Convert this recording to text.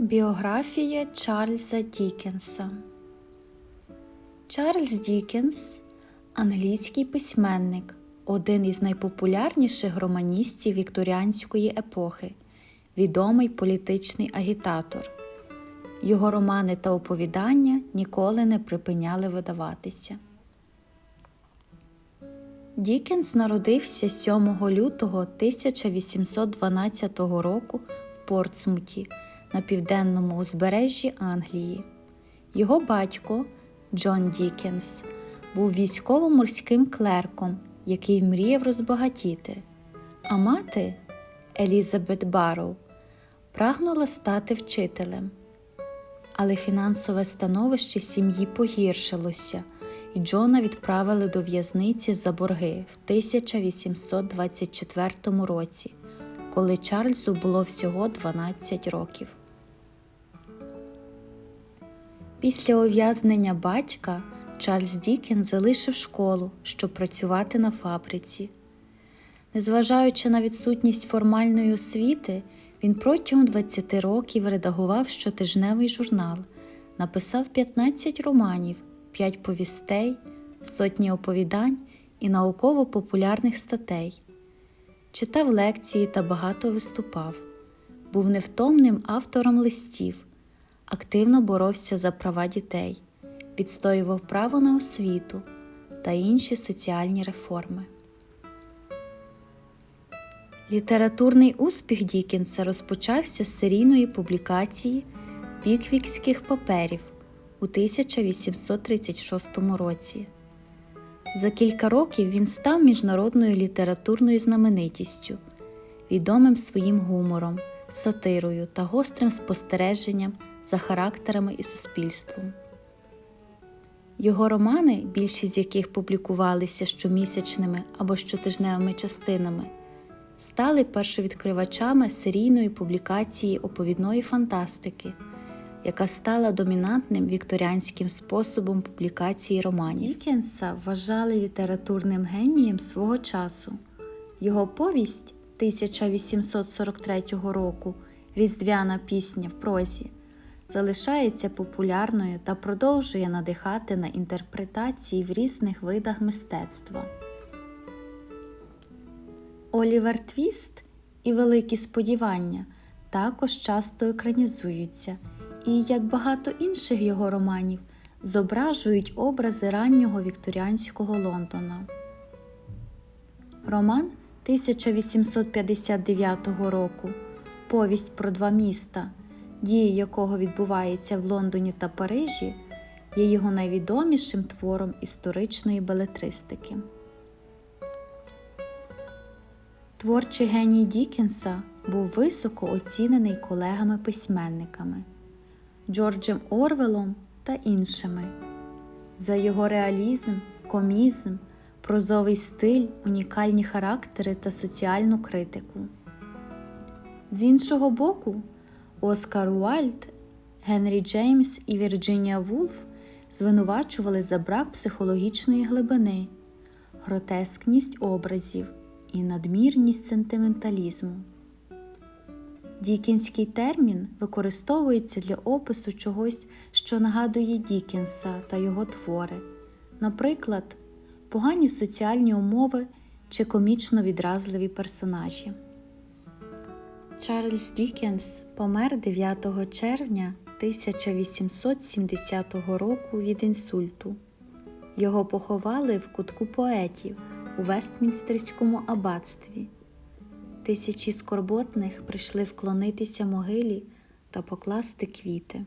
Біографія Чарльза Дікенса Чарльз Дікенс англійський письменник, один із найпопулярніших романістів вікторіанської епохи, відомий політичний агітатор. Його романи та оповідання ніколи не припиняли видаватися. Дікенс народився 7 лютого 1812 року в Портсмуті на південному узбережжі Англії. Його батько Джон Дікенс був військово-морським клерком, який мріяв розбагатіти, а мати Елізабет Барроу прагнула стати вчителем. Але фінансове становище сім'ї погіршилося, і Джона відправили до в'язниці за борги в 1824 році, коли Чарльзу було всього 12 років. Після ув'язнення батька Чарльз Дікен залишив школу, щоб працювати на фабриці. Незважаючи на відсутність формальної освіти, він протягом 20 років редагував щотижневий журнал, написав 15 романів, 5 повістей, сотні оповідань і науково-популярних статей. Читав лекції та багато виступав. Був невтомним автором листів, активно боровся за права дітей, відстоював право на освіту та інші соціальні реформи. Літературний успіх Дікенса розпочався з серійної публікації Піквікських паперів у 1836 році. За кілька років він став міжнародною літературною знаменитістю, відомим своїм гумором, сатирою та гострим спостереженням за характерами і суспільством. Його романи, більшість з яких публікувалися щомісячними або щотижневими частинами, стали першовідкривачами серійної публікації оповідної фантастики, яка стала домінантним вікторіанським способом публікації романів. Дікенса вважали літературним генієм свого часу. Його повість 1843 року Різдвяна пісня в прозі залишається популярною та продовжує надихати на інтерпретації в різних видах мистецтва. Олівер Твіст і Великі сподівання також часто екранізуються і, як багато інших його романів, зображують образи раннього вікторіанського Лондона. Роман 1859 року Повість про два міста, дії якого відбуваються в Лондоні та Парижі, є його найвідомішим твором історичної белетристики. Творчий геній Дікенса був високо оцінений колегами-письменниками Джорджем Орвелом та іншими. За його реалізм, комізм, прозовий стиль, унікальні характери та соціальну критику. З іншого боку, Оскар Уальд, Генрі Джеймс і Вірджинія Вулф звинувачували за брак психологічної глибини, гротескність образів і надмірність сентименталізму. Дікінський термін використовується для опису чогось, що нагадує Дікенса та його твори, наприклад, погані соціальні умови чи комічно відразливі персонажі. Чарльз Дікенс помер 9 червня 1870 року від інсульту. Його поховали в кутку поетів у Вестмінстерському аббатстві. Тисячі скорботних прийшли вклонитися могилі та покласти квіти.